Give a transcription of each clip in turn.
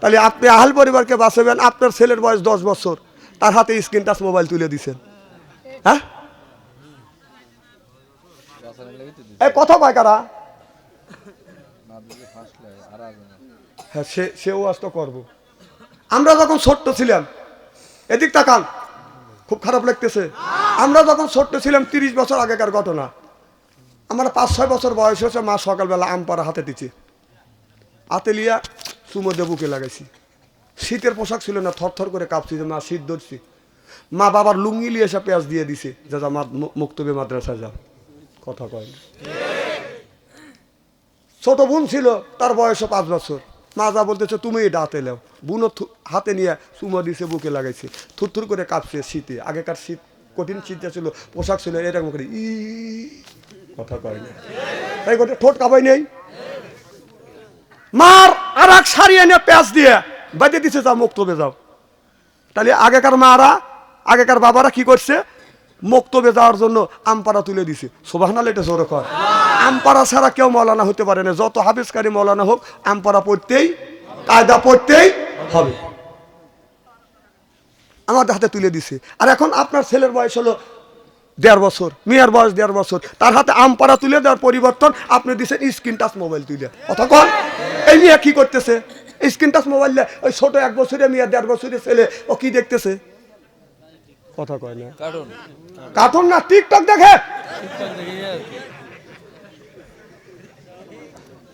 তাহলে আপনি আহাল পরিবারকে বাঁচাবেন। আপনার ছেলের বয়স দশ বছর। তার হাতে স্ক্রিন টাচ মোবাইল তুলে দিছেন। হ্যাঁ? কথা কয় কারা? হ্যাঁ সে, সেও আজ তো করব। আমরা যখন ছোট্ট ছিলাম, এদিক তাকান, খুব খারাপ লাগতেছে। আমরা যখন ছোট্ট ছিলাম, তিরিশ বছর আগেকার ঘটনা। আমার পাঁচ, ছয় বছর বয়স হয়েছে, মা সকালবেলা আম পাড়া হাতে দিচ্ছে হাতে লিয়া চুমো দিয়ে বুকে লাগাইছি। শীতের পোশাক ছিল না থর থর করে কাঁপছি, যে মা শীত ধরছি। মা বাবার লুঙ্গি লিয়ে এসে পেঁয়াজ দিয়ে দিছে, যা যা মুক্তবে মাদ্রাসা যাও। কথা কয়। ছোট বোন ছিল, তার বয়স পাঁচ বছর। মা যা বলতেছে তুমি হাতে লেও বুনও হাতে নিয়ে চুমো দিছে, বুকে লাগাইছে। থুরথুর করে কাঁপছে শীতে। আগেকার শীত, কঠিন শীতটা ছিল, পোশাক ছিল, এরকম করে ই কথা কয় না। এই গোটে ঠোঁট কাবাই নেই? মার, আর এক শাড়ি এনে প্যাঁচ দিয়ে বাজে দিছে, যাও মুক্তবে যাও। তাহলে আগেকার মারা, আগেকার বাবারা কি করছে? মুক্তবে যাওয়ার জন্য আমপাড়া তুলে দিছে। সোভানাল এটা জোরে কর। আমপাড়া ছাড়া কেউ মৌলানা হতে পারে না। যত হাফিজকারী মৌলানা হোক, আমপাড়া পড়তেই, কায়দা পড়তেই হবে। আমাদের হাতে তুলে দিছে। আর এখন আপনার ছেলের বয়স হলো দেড় বছর মেয়ের বয়স দেড় বছর। তার হাতে আম পাড়া তুলে দেওয়ার পরিবর্তন আপনি দিচ্ছেন স্ক্রিন টাচ মোবাইল তুলে। অতক্ষণ এই মেয়ে কি করতেছে? স্ক্রিন টাচ মোবাইল ওই ছোট এক বছরে মেয়ে দেড় বছরের ছেলে ও কি দেখতেছে? কথা কয় না। কার্টুন। না টিকটক দেখে।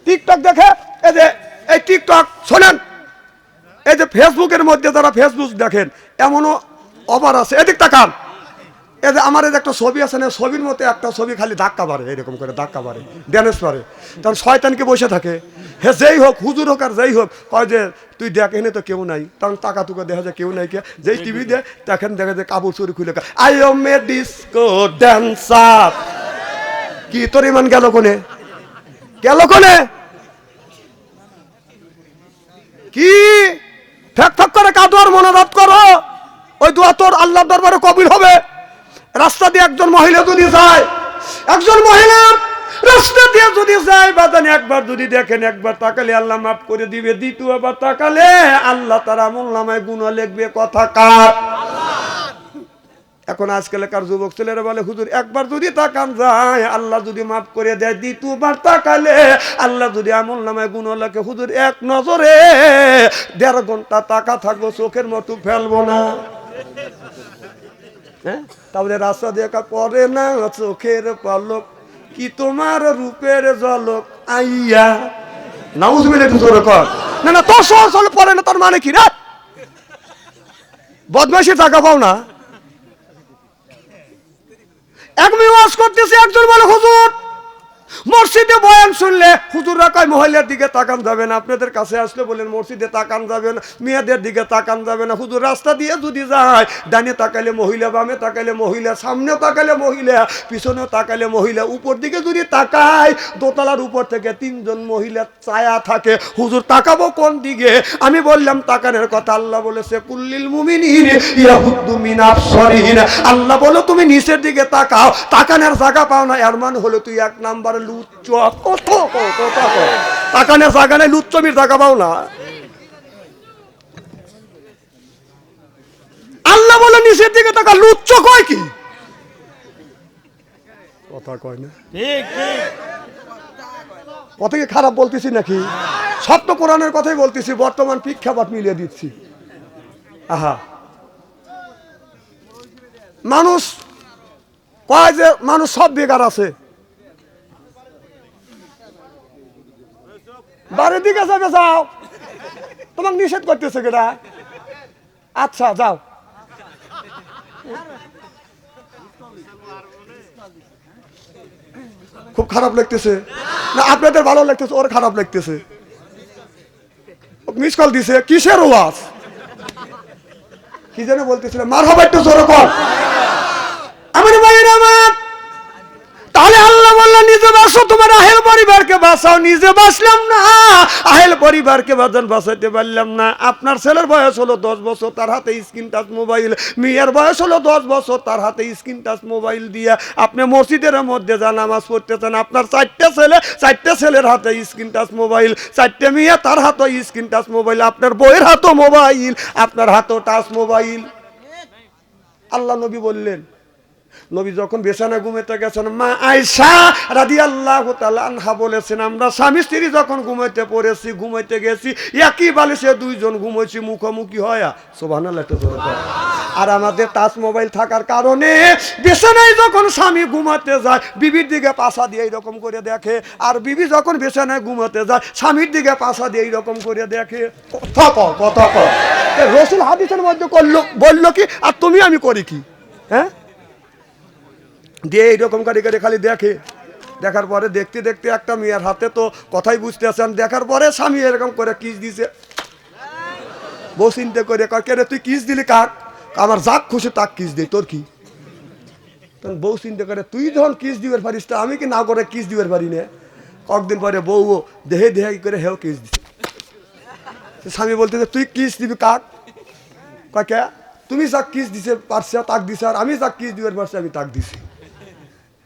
টিকটক দেখে। এই যে এই টিকটক শোনেন। এই যে ফেসবুকের মধ্যে যারা ফেসবুক দেখেন এমনও অবার আছে। এদিক তাকান। যে আমার একটা ছবি আছে না, ছবির মধ্যে একটা ছবি খালি ধাক্কা বাড়ে এরকম করে ধাক্কা বাড়ে ড্যামেজ পারে তখন শয়তানকে বসে থাকে? হে যেই হোক, হুজুর হোক আর যেই হোক, কয় যে, তুই দেখ এনে তো কেউ নাই। তখন টাকা টুকা দেখা যায় কেউ নাই কে। যেই টিভি দে দেখেন, দেখা যায় কাপড় চুরি খুলে I am a disco dancer কি তোর ইমান গেল কোনে? গেল কোনে? কি? ঠেক ঠক করে কাদুয়ার মনোরথ করো। ওই দোয়া তোর আল্লাহ দরবারে কবির হবে। রাস্তা দিয়ে একজন মহিলা যদি যায়, একজন মহিলা রাস্তা দিয়ে যদি যায়, বাদানি একবার যদি দেখেন, একবার তাকালে আল্লাহ মাফ করে দিবে দ্বিতীয়বার তাকালে আল্লাহ তার আমল নামায় গুণা লিখবে, কথা কার? এখন আজকালকার যুবক ছেলেরা বলে, হুজুর, একবার যদি তাকান যায়, আল্লাহ যদি মাফ করে দেয় দ্বিতীয়বার তাকালে আল্লাহ যদি আমল নামায় গুণ লাগে হুজুর, এক নজরে দেড় ঘণ্টা তাকা থাকব, চোখের মতো ফেলব না। তারপরে রাস্তা দেখা পরে না, চোখের পলক কি তোমার রূপের জলক আইয়া। নাউজ মিলে একটু জোরে কর। না না, তোর সহজ হলে পরে না, তোর মানে কি? রে বদমাসি টাকা পাও না। এক মেয়ে ওয়াজ করতেছে, একজন বলে, হুজুর মসজিদে বয়ান শুনলে হুজুররা কয় মহিলার দিকে তাকান যাবে না, আপনাদের কাছে আসলে বলেন মসজিদে তাকান যাবে না, মেয়েদের দিকে তাকান যাবে না। হুজুর রাস্তা দিয়ে যদি যায়, ডানে তাকালে মহিলা, বামে তাকালে মহিলা, সামনে তাকালে মহিলা, পিছনে তাকালে মহিলা, উপর দিকে যদি তাকায়, দোতলার উপর থেকে তিনজন মহিলা ছায়া থাকে, হুজুর তাকাবো কোন দিকে? আমি বললাম, তাকানের কথা আল্লাহ বলেছে, কুল্লিল মুমিনিন ইয়াহুদ্দু আল্লাহ বলো, তুমি নিচের দিকে তাকাও, তাকানের জায়গা পাও না, এর মানে হলো তুই এক নাম্বারে লুচ্চ। কত কত জায়গা নেই লুচ্চমির পাও না। আল্লাহ বলে নিচের দিকে তাকা লুচ্চ কয় কি? কথা কয় না। ঠিক ঠিক। কথা কি খারাপ বলতেছি নাকি? সব তো কোরআনের কথাই বলতেছি বর্তমান প্রেক্ষাপট মিলিয়ে দিচ্ছি। আহা। মানুষ কয় যে মানুষ সব বেকার আছে। বাড়ির দিকে যাবে, যাও। তোমাকে নিষেধ করতেছে কেটা আচ্ছা যাও। খুব খারাপ লাগতেছে। না, আপনাদের ভালো লাগতেছে, ওর খারাপ লাগতেছে। মিস কল দিছে, কিসের ওয়াজ? কি যেন বলতেছিল মার হবে একটু জোরে কর আমার ভাইয়ের আমার তাহলে আল্লাহ বললেন, নিজে বাসো তোমার আহেল পরিবারকে বাঁচাও। নিজে বাঁচলাম না, আহেল পরিবারকে বাঁচান, বাঁচাইতে পারলাম না। আপনার ছেলের বয়স হলো দশ বছর, তার হাতে স্ক্রিন টাচ মোবাইল। মেয়ের বয়স হলো দশ বছর, তার হাতে স্ক্রিন টাচ মোবাইল দিয়ে আপনি মসজিদের মধ্যে যা নামাজ পড়তেছেন, আপনার চারটে ছেলে, চারটে ছেলের হাতে স্ক্রিন টাচ মোবাইল, চারটে মেয়ে তার হাতে স্ক্রিন টাচ মোবাইল, আপনার বইয়ের হাতও মোবাইল, আপনার হাতও টাচ মোবাইল। আল্লাহ নবী বললেন নবী যখন বেছানা ঘুমাইতে গেছেন, মা আয়সা রাদি আল্লাহ আনহা বলেছেন, আমরা স্বামী স্ত্রী যখন ঘুমাইতে পড়েছি, ঘুমাইতে গেছি, একই বালিশে দুইজন ঘুমাইছি, মুখোমুখি হয়া একটা আর আমাদের টাচ মোবাইল থাকার কারণে বিছানায় যখন স্বামী ঘুমাতে যায়, বিবির দিকে পাশা দিয়ে এইরকম করে দেখে। আর বিবি যখন বিছানায় ঘুমাতে যায়, স্বামীর দিকে পাশা দিয়ে এইরকম করে দেখে। কথা কথা। রসুল হাদিসের মধ্যে করল, বলল কি, আর তুমি, আমি করি কি? হ্যাঁ? দিয়ে এইরকম কারি কারি খালি দেখে। দেখার পরে দেখতে দেখতে একটা মেয়ের হাতে তো কথাই বুঝতে আছেন দেখার পরে স্বামী এরকম করে কিস দিছে। বউ চিন্তা করে কে রে, তুই কিস দিলি কাক? আমার যাক খুশি, তাক কিস দিই। তোর কি? বউ চিন্তা করে, তুই যখন কিস দিবার পারিস তা আমি কি না করে কিস দিবার পারি না? কয়েকদিন পরে বউ দেহে দেহে করে হেও কিস দিছে। স্বামী বলতে তুই কিস দিবি কাক? কয়, কে? তুমি যাক কিস দিছে, পারছে, তাক দিছে, আর আমি যাক কিস দিবার পারছি, আমি তাক দিছি।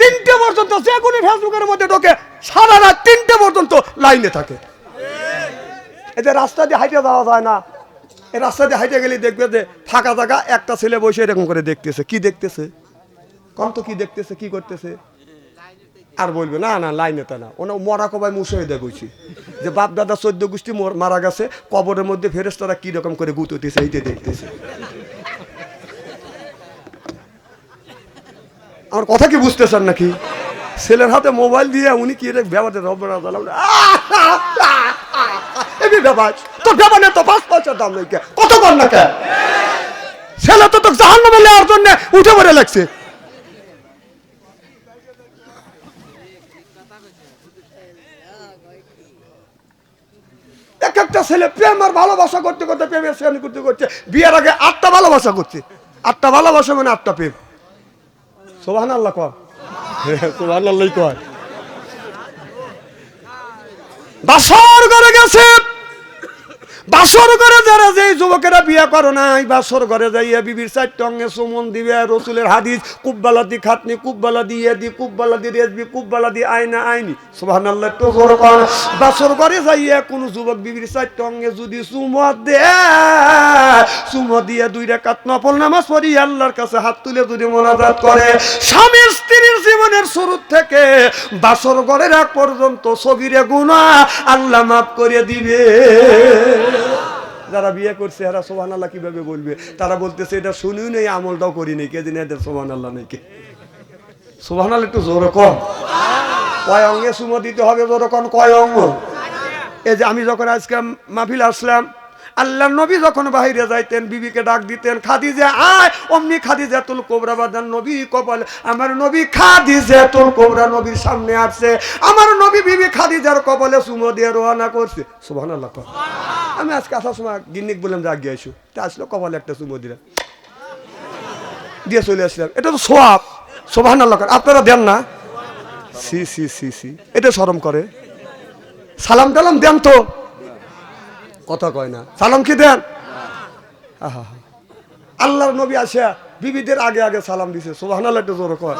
তিনটে পর্যন্ত যে কোনো ফেসবুকের মধ্যে ঢোকে, সারা রাত তিনটে পর্যন্ত লাইনে থাকে। এই যে রাস্তা দিয়ে হাইটে যাওয়া যায় না, এই রাস্তা দিয়ে হাইটে গেলে দেখবে যে ফাঁকা জায়গা, একটা ছেলে বসে এরকম করে দেখতেছে। কি দেখতেছে? কম তো কি দেখতেছে, কি করতেছে? আর বলবে, না না, লাইনে তা না। ওনা মরা কবাই মুশাহিদা দেখছি যে বাপ দাদা চোদ্দ গোষ্ঠী মারা গেছে, কবরের মধ্যে ফেরেস্তারা কি রকম করে গুততেছে এইটা দেখতেছে। আমার কথা কি বুঝতেছেন নাকি? ছেলের হাতে মোবাইল দিয়ে উনি কি রে ব্যাপারে রব্বানা জালাম ব্যাপার। তোর ব্যাপার তো পাঁচ পয়সার দাম নেই কত কর না কে? ছেলে তো এক একটা ছেলে প্রেম আর ভালোবাসা করতে করতে, প্রেমের শ্রেণি করতে করতে, বিয়ের আগে আটটা ভালোবাসা করছে। আটটা ভালোবাসা মানে আটটা প্রেম। সোহান আল্লাহ কর। সোহান আল্লাহ কর। বাসর করে গেছে। বাসর ঘরে যারা যে যুবকেরা বিয়া করো নাই, বাসর ঘরে যাইয়া বিবির চার অঙ্গে সুমন দিবে, রসুলের হাদিস কুব্বালা দি খাতনি কুব্বালা দিয়ে দি কুব্বালা দি রেজবি কুব্বালা দি আইনা। আইনি সুবহান আল্লাহ তো বাসর ঘরে যাইয়া কোন যুবক বিবির চার অঙ্গে যদি সুমত দে সুমত দিয়ে দুই রেখাত নফল নামাজ পড়ি, আল্লাহর কাছে হাত তুলে যদি মোনাজাত করে। স্বামী স্ত্রীর জীবনের শুরু থেকে বাসর ঘরের এক পর্যন্ত সগিরে গুণা আল্লাহ মাফ করে দিবে। যারা বিয়ে করছে, এরা সোহান আল্লাহ কীভাবে বলবে? তারা বলতেছে, এটা শুনিও নেই, আমলটাও করি নেই কে দিনে এদের সোহান আল্লাহ নেই কে? সোহান আল্লাহ একটু জোর কম কয় অঙ্গে সুমো দিতে হবে, জোর কম কয় অঙ্গ? এই যে আমি যখন আজকে মাহফিল আসলাম আল্লাহ নবী যখন বাইরে যাইতেন বিবিকে ডাক দিতেন খাদিজা আয় অমনি খাদিজা তুল কোবরা বাদান নবী কপাল। আমার নবী খাদিজা তুল কোবরা নবীর সামনে আসছে। আমার নবী বিবি খাদি খাদিজার কপালে সুমো দিয়ে রওনা করছে। সুবহানাল্লাহ কর আমি আজকে আসার সময় গিন্নিক বললাম যে আগে আইসু তা আসলো কপালে একটা চুমো দিলাম দিয়ে চলে আসলাম। এটা তো সোয়াব। সোভান আল্লাহ আপনারা দেন না? সি সি সি সি। এটা শরম করে। সালাম টালাম দেন তো। কথা কয় না। সালাম কি দেন। আল্লাহর নবী আসে বিবিদের আগে আগে সালাম দিছে সোহান একটু জোর কর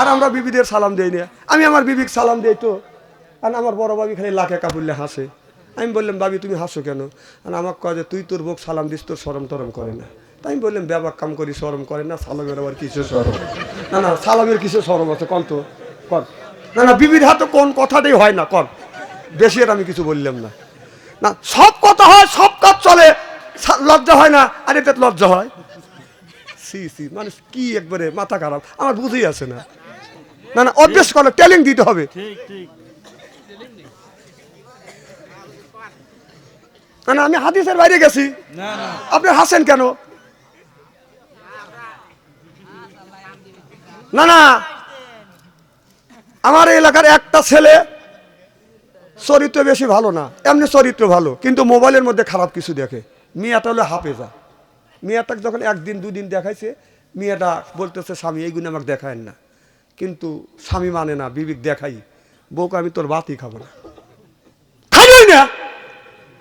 আর আমরা বিবিদের সালাম দেই না। আমি আমার বিবিক সালাম দেই তো। আর আমার বড় বাবি খালি লাখে কাপুরলে হাসে। আমি বললাম বাবি তুমি হাসো কেন? আর আমাকে কয় যে, তুই তোর বোক সালাম দিস, তোর সরম টরম করে না। তাই আমি বললাম, ব্যাপার কাম করি সরম করে না, সালামের আবার কিছু সরম না না, সালামের কিছু সরম আছে? কন তো কর না না, বিবির হাতে কোন কথাটাই হয় না কর বেশি আর আমি কিছু বললাম না। না সব কথা হয় সব কাজ চলে। লজ্জা হয় না? আর এতে লজ্জা হয়। সি সি মানুষ কি একবারে মাথা খারাপ? আমার বুঝেই আছে না। না না অভ্যেস করে ট্যালেন্ট দিতে হবে। মানে আমি হাদিসের বাইরে গেছি। আপনি হাসেন কেন? না না। আমার এলাকার একটা ছেলে চরিত্র বেশি ভালো না, এমনি চরিত্র ভালো, কিন্তু মোবাইলের মধ্যে খারাপ কিছু দেখে। মেয়েটা হলো হাফেজা। মেয়েটাকে যখন একদিন, দুদিন দেখাইছে, মেয়েটা বলতেছে, স্বামী, এইগুলো আমাকে দেখায় না। কিন্তু স্বামী মানে না, বিবেক, দেখাই। বউকে আমি তোর বাতি খাব না। খাবেই না!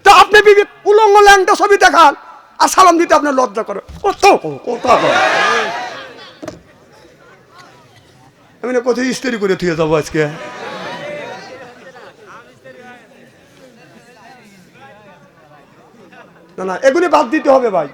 তা আপনি বিবেক, উলঙ্গ ল্যাংটা ছবি দেখান, আর সালাম দিতে আপনার লজ্জা করে। কত আমি না কোথায় ইস্ত্রি করে থুয়ে যাব আজকে? না না, এগুলি বাদ দিতে হবে ভাই।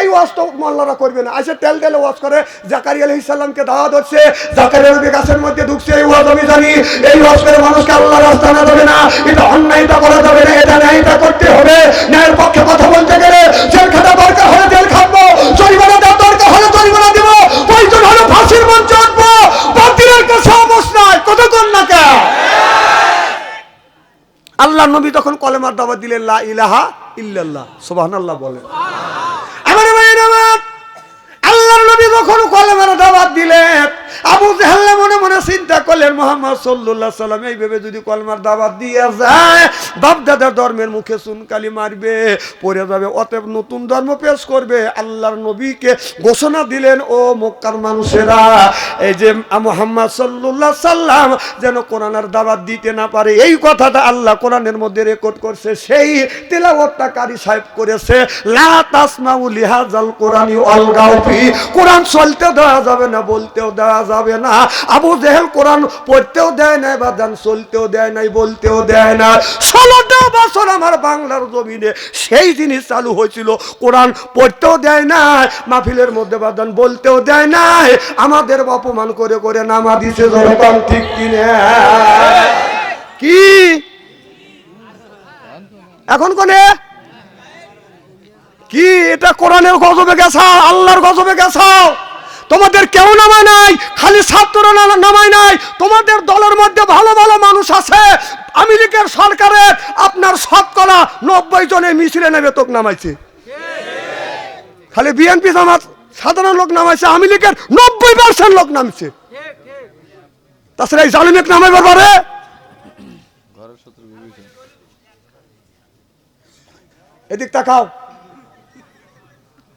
এই ওয়াজ তো মোল্লারা করবে না। আসে তেল তেলে ওয়াজ করে, জাকারি আলহ ইসাল্লামকে দাওয়া হচ্ছে জাকারি নবী গাছের মধ্যে ঢুকছে, এই ওয়াজ আমি জানি। এই ওয়াজ করে মানুষকে আল্লাহ রাস্তা না যাবে না, এটা অন্যায়টা করা যাবে না, এটা ন্যায়টা করতে হবে। ন্যায়ের পক্ষে কথা বলতে গেলে জেল খাটা দরকার হলে জেল খাটবো, জরিমানা দেওয়ার দরকার হলে জরিমানা দিব, প্রয়োজন হলে ফাঁসির মঞ্চ উঠবো, বাতিলের কাছে অবস নাই কতক্ষণ না কে আল্লাহ নবী তখন কলেমার দাবা দিলেন ইলাহা ইল্লাল্লাহ আল্লাহ বলেন। আমার আল্লাহ নবী যখন কলেমার দাবাত দিলেন আবু জাহেল মনে মনে চিন্তা করলেন, মোহাম্মদ সাল্লাল্লাহু সাল্লাম এই ভেবে যদি কলমার দাওয়াত দিয়ে যায় বাপ দাদার ধর্মের মুখে চুনকালি মারবে, পড়ে যাবে, অতএব নতুন ধর্ম পেশ করবে। আল্লাহর নবীকে ঘোষণা দিলেন, ও মক্কার মানুষেরা, এই যে মোহাম্মদ সাল্লাল্লাহু সাল্লাম যেন কোরআনের দাওয়াত দিতে না পারে, এই কথাটা আল্লাহ কোরআনের মধ্যে রেকর্ড করছে, সেই তেলাওয়াতটা কারি সাহেব করেছে, লা তাসমাউ লিহাজাল কোরআনি অলগাও ফি কোরআন চলতে দেওয়া যাবে না, বলতেও দেওয়া যাবে না। আবু জেহেল কোরআন পড়তেও দেয় নাই বা দান চলতেও দেয় নাই, বলতেও দেয় না ষোলোটা বছর আমার বাংলার জমিনে সেই জিনিস চালু হয়েছিল। কোরআন পড়তেও দেয় নাই, মাহফিলের মধ্যে বাদান বলতেও দেয় নাই। আমাদের অপমান করে করে নামা দিছে জনগণ, ঠিক কিনে কি? এখন কোনে? কি? এটা কোরআনের গজবে গেছাও আল্লাহর গজবে গেছাও তোমাদের কেউ নামায় নাই, খালি ছাত্র নামায় নাই, তোমাদের দলের মধ্যে ভালো ভালো মানুষ আছে। আমেরিকার সরকারের আপনার শতকরা নব্বই জনের মিছিলে নেবে, তোক নামাইছে। খালি বিএনপি জামাত সাধারণ লোক নামাইছে আমেরিকার নব্বই পার্সেন্ট লোক নামছে। তাছাড়া এই জালিমেক নামাইবার পারে? এদিক তাকাও।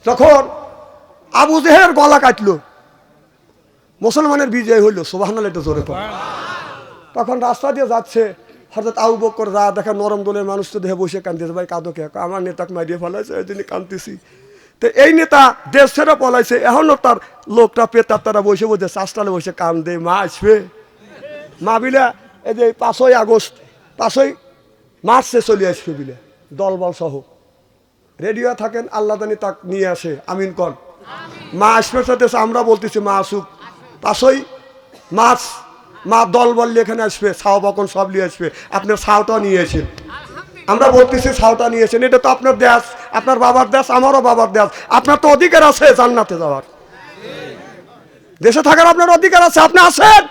যখন আবু জেহের গলা কাটলো। মুসলমানের বিজয় হইল সোবাহান্নাল এটা জোরে তখন রাস্তা দিয়ে যাচ্ছে হঠাৎ আবু বকর যা দেখা নরম দলের মানুষ তো দেহে বসে কান্দিছে ভাই, কাঁদো কে? আমার নেতাকে মারিয়ে ফেলাইছে, এই জন্য কান্দিছি তো এই নেতা দেশ ছেড়ে পলাইছে এখনও তার লোকটা পেতার তারা বসে বসে, চাষটালে বসে কান্দে, মা, আসবে? মা বিলে, এই যে পাঁচই আগস্ট, পাঁচই মার্চে চলে আসবে বিলে, দলবল সহ। রেডিও থাকেন, আল্লাহ তাক নিয়ে আসে, আমিন কন। মা আসবে আমরা বলতেছি মা আসুক। পাশই মাছ, মা দল বললে এখানে আসবে, ছাও বকন সব নিয়ে আসবে। আপনার ছাওটা নিয়েছেন আমরা বলতেছি ছাওটা নিয়েছেন এটা তো আপনার দেশ, আপনার বাবার দেশ, আমারও বাবার দেশ। আপনার তো অধিকার আছে জান্নাতে যাওয়ার। দেশে থাকার আপনার অধিকার আছে, আপনি আসেন।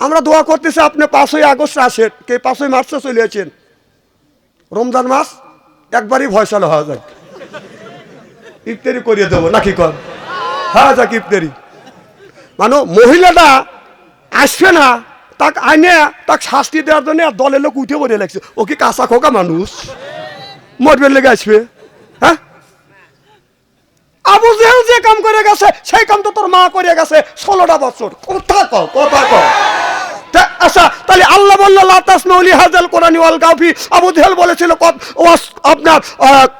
আমরা দোয়া করতেছি, আপনি পাঁচই আগস্ট আসেন। কে পাঁচই মার্চে চলে আছেন রমজান মাস একবারই ভয়সাল হওয়া যায়। ইফতারি করিয়ে দেবো, নাকি কর হ্যাঁ যাক ইফতারি। মানে মহিলাটা আসবে না, তাক আইনে, তাক শাস্তি দেওয়ার জন্য দলের লোক উঠে পড়ে লাগছে। ও কি কাঁচা খোকা মানুষ? মরবের লেগে আসবে। হ্যাঁ? আবু জেহেল যে কাম করে গেছে, সেই কাম তো তোর মা করে গেছে, ষোলোটা বছর। কথা কথা তা- আচ্ছা তাহলে আল্লাহ বলল লাতাস মৌলি হাজাল কোরআনি ওয়াল গাফি। আবু জেহেল বলেছিল আপনার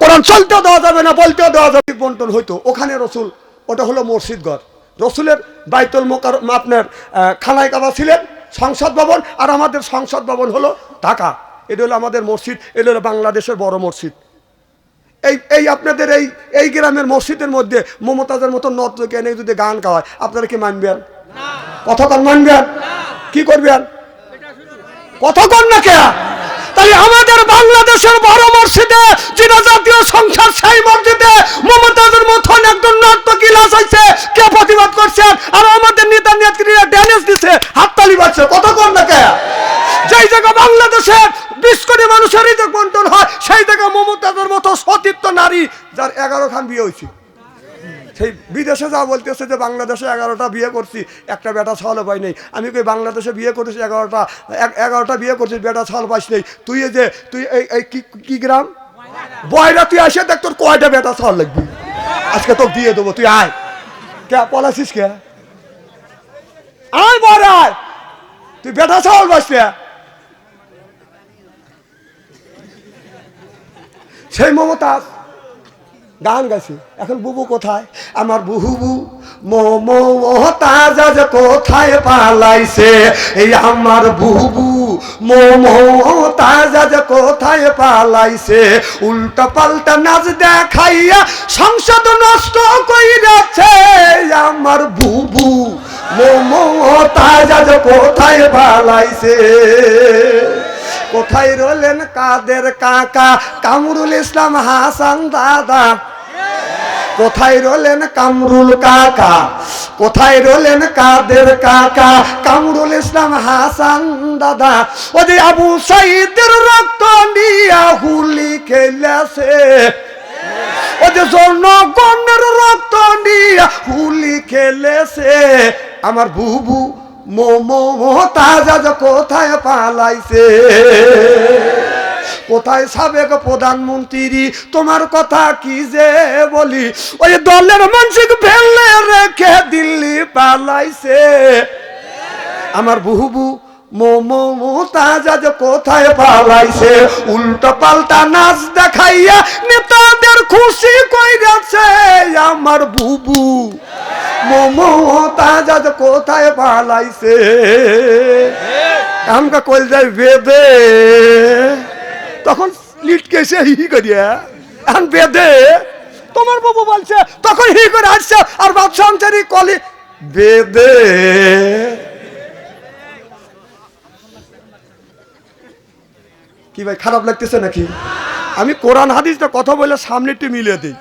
কোরআন চলতেও দেওয়া যাবে না, বলতেও দেওয়া যাবে বন্টন হইতো। ওখানে রসুল, ওটা হলো মসজিদ ঘর রসুলের বাইতুল মোকার আপনার খানায় কাবা ছিলেন, সংসদ ভবন, আর আমাদের সংসদ ভবন হলো ঢাকা। এটা হলো আমাদের মসজিদ এটা হলো বাংলাদেশের বড় মসজিদ এই এই আপনাদের এই এই গ্রামের মসজিদের মধ্যে মমতাজের মতো নর্তকে এনে যদি গান গাওয়ায়, আপনারা কি মানবেন? কতক্ষণ মানবেন? কি করবেন? কতক্ষণ না কে তাই আমাদের বাংলাদেশের বড় মসজিদে যেটা জাতীয় সংসার সেই মসজিদে মমতাজের মতন একজন নর্তকী লাশ আছে কে প্রতিবাদ করছেন আর আমাদের নেতা নেত্রীরা ড্যানেজ দিছে। হাততালি বাজছে। কতক্ষণ না কে যেই জায়গা বাংলাদেশের বিশ কোটি মানুষের বন্টন হয়, সেই জায়গা মমতাজের মতো সতীর্থ নারী যার এগারো খান বিয়ে হয়েছে। সেই বিদেশে যা বলতেছে যে বাংলাদেশে এগারোটা বিয়ে করছি, একটা বেটা ছল পাই নেই। আমি কই, বাংলাদেশে বিয়ে করেছি এগারোটা এগারোটা বিয়ে করছিস, বেটা ছল পাইস নেই। তুই যে, তুই এই এই কি গ্রাম? বয়রা, তুই আসে দেখ তোর কয়টা বেটা ছল লাগবি। আজকে তোকে দিয়ে দেবো, তুই আয়। কে পলাছিস কে? আয় বড় আয়। তুই বেটা ছাওয়াল পাইস সেই মমতাজ। গান গাইছি। এখন বুবু কোথায়? আমার বুবু মমতাজ আজ কোথায় পালাইছে? এই আমার বুবু মমতাজ আজ কোথায় পালাইছে? উল্টা পাল্টা নাচ দেখাইয়া সংসদ নষ্ট কইরাছে। আমার বুবু মমতাজ আজ কোথায় পালাইছে? কোথায় রলেন কাদের কাকা? কামরুল ইসলাম হাসান দাদা। কোথায় রলেন কামরুল কাকা? কোথায় রলেন কাদের কাকা? কামরুল ইসলাম হাসান দাদা। ও যে আবু সাইদের রক্ত নিয়া হুলি খেলেছে। ও যে জনগণের রক্ত নিয়া হুলি খেলেছে। আমার বুবু মোমো তাজাজ কোথায় পালাইছে? কোথায় সাবেক প্রধানমন্ত্রী? তোমার কথা কি যে বলি? ওই দলের মানসিক ফেললে রেখে দিল্লি পালাইছে। আমার বুহবু কোথায় খুশি আমার বুবু। মোমো তাজাজ কোথায় পালাইছে আমকা কইল যায় বেদে তখন লিটকে এসে হি করিয়া বেদে তোমার বাবু বলছে, তখন হি করে আসছে আর আনসারি কলি বেদে কি ভাই খারাপ লাগতেছে নাকি? আমি কোরআন হাদিসটা কথা বলে সামনে একটু মিলে দিই।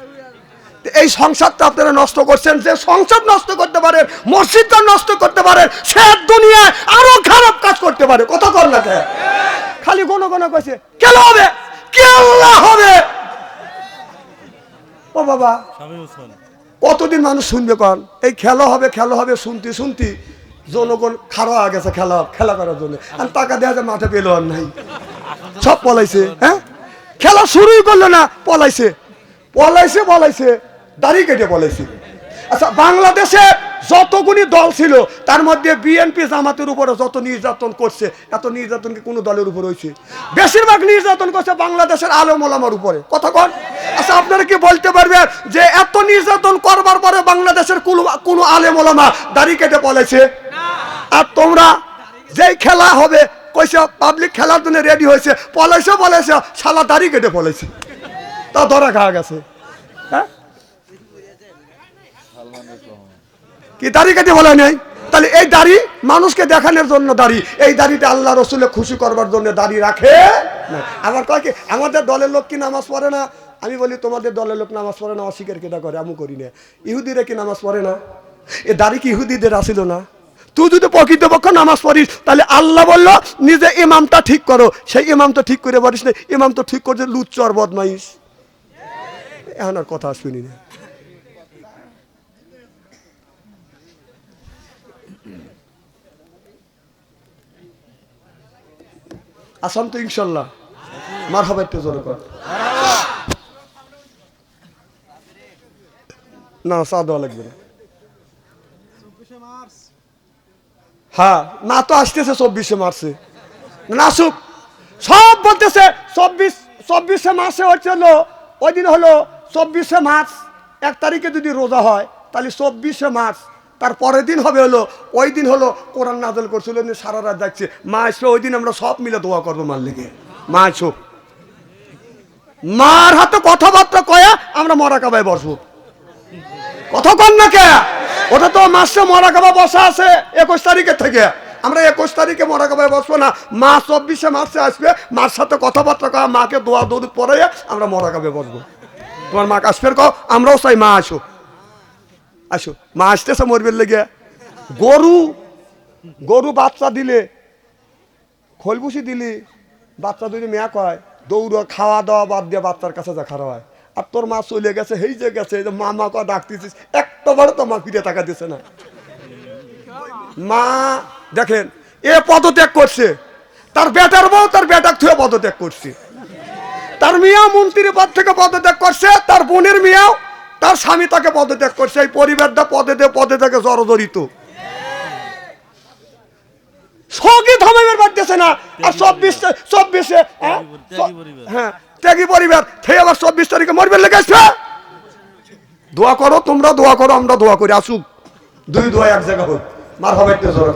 এই সংসারটা আপনারা নষ্ট করছেন যে সংসার নষ্ট করতে পারে মসজিদটা নষ্ট করতে পারে সে দুনিয়ায় আরও খারাপ কাজ করতে পারে। কথা কর না কে? খালি গণ গণ কইছে কেন হবে? কে আল্লাহ হবে? ও বাবা কতদিন মানুষ শুনবে কন? এই খেলা হবে খেলা হবে শুনতে শুনতে জনগণ খারাপ গেছে খেলা খেলা করার জন্য। আর টাকা দেওয়া যায় মাঠে পেল আর নাই। সব পলাইছে হ্যাঁ? খেলা শুরুই করল না, পলাইছে। পলাইছে পলাইছে, দাড়ি কেটে পলাইছে। আচ্ছা বাংলাদেশে যতগুলি দল ছিল, তার মধ্যে বিএনপি জামাতের উপরে যত নির্যাতন করছে, এত নির্যাতন কি কোনো দলের উপর হয়েছে? বেশিরভাগ নির্যাতন করছে বাংলাদেশের আলম ওলামার উপরে। কথা কন। আচ্ছা আপনারা কি বলতে পারবেন যে এত নির্যাতন করবার পরে বাংলাদেশের কোনো আলেম ওলামা দাড়ি কেটে পলাইছে? আর তোমরা যেই খেলা হবে কইছে, পাবলিক খেলার জন্য রেডি হয়েছে। পলাইছে পলাইছে, শালা দাড়ি কেটে পলাইছে। তা ধরা খাওয়া গেছে। হ্যাঁ? কি দাড়ি কেটে বলা নেই? তাহলে এই দাড়ি মানুষকে দেখানোর জন্য দাড়ি। এই দাড়িটা আল্লাহ রসুলে খুশি করবার জন্য দাড়ি রাখে আমার কয় কি, আমাদের দলের লোক কি নামাজ পড়ে না? আমি বলি, তোমাদের দলের লোক নামাজ পড়ে না, অস্বীকার কেটা করে? আমি করি না। ইহুদিরা কি নামাজ পড়ে না? এ দাড়ি কি ইহুদিদের আসিল না? তুই যদি প্রকৃতপক্ষ নামাজ পড়িস, তাহলে আল্লাহ বলল, নিজে ইমামটা ঠিক করো। সেই ইমামটা ঠিক করে পারিস না ইমাম তো ঠিক করছে, লুচ্চর বদমাইশ। এখন আর কথা শুনি না। আসাম তো ইনশাল্লাহ। মার হবে একটু জোরে কর। না দেওয়া লাগবে না। হ্যাঁ না তো আসতেছে চব্বিশে মার্চে। নাসুক সব বলতেছে, চব্বিশ, চব্বিশে মার্চে হচ্ছে হলো, ওই দিন হলো চব্বিশে মার্চ, এক তারিখে যদি রোজা হয়, তাহলে চব্বিশে মার্চ, তার পরের দিন হবে হলো, ওই দিন হলো কোরআন নাজল করছিল সারা রাত যাচ্ছে। মা আসলে ওই দিন আমরা সব মিলে দোয়া করব মার লেগে। মা আসুক মার হাতে কথাবার্তা কয়া আমরা মরা কাবায় বসবো। কথা কন না কে? ওটা তো মাসে মরা কাবা বসা আছে, একুশ তারিখের থেকে। আমরা একুশ তারিখে মরা কাবায় বসবো না, মা চব্বিশে মার্চে আসবে, মার সাথে কথাবার্তা কয়া, মাকে দোয়া দৌড় পরে আমরা মরা কাবে বসবো। তোমার মা কাশ্মীর কও, আমরাও চাই মা আসো আসো মা আসতেছে মরবের লেগে। গরু গরু বাচ্চা দিলে, খোলবুসি দিলি, বাচ্চা দুটি মেয়া কয়, দৌড়, খাওয়া দাওয়া বাদ দিয়ে বাচ্চার কাছে যা খারাপ হয়। আর তোর মা চলে গেছে, হেই যে গেছে মামা কয়, ডাকতেছিস একটা বারো তো মা ফিরে টাকা দিছে না। মা দেখেন এ পদত্যাগ করছে। তার বেটার বউ তার বেটার থুয়ে পদত্যাগ করছে। তার মিয়া মন্ত্রী পদ থেকে পদত্যাগ করছে তার বোনের মিয়াও তার স্বামী তাকে পদত্যাগ করছে। এই পরিবারটা পদে দিয়ে পদে থেকে জড়জড়িত সঙ্গে ধমের বাড়তেছে না। আর চব্বিশ চব্বিশে হ্যাঁ? ত্যাগী পরিবার। হ্যাঁ পরিবার। সেই আবার চব্বিশ তারিখে মরবে লেগে আসবে দোয়া করো, তোমরা দোয়া করো, আমরা দোয়া করি, আসুক। দুই দোয়া এক জায়গা হোক। মার হবে একটু জোরে